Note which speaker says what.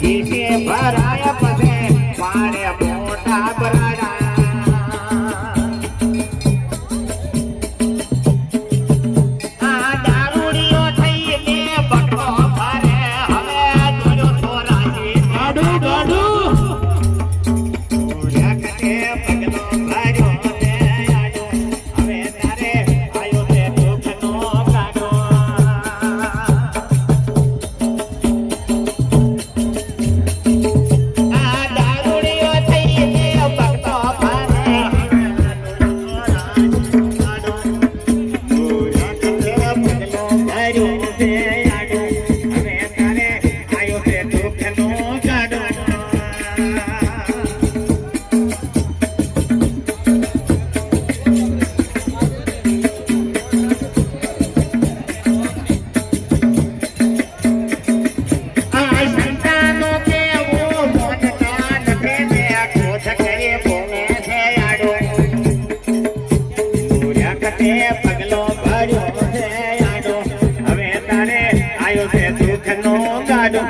Speaker 1: ઘીટે ભરાય પગે મારે મોટા sério, sério. આયો છે દુઃખનો ગાડો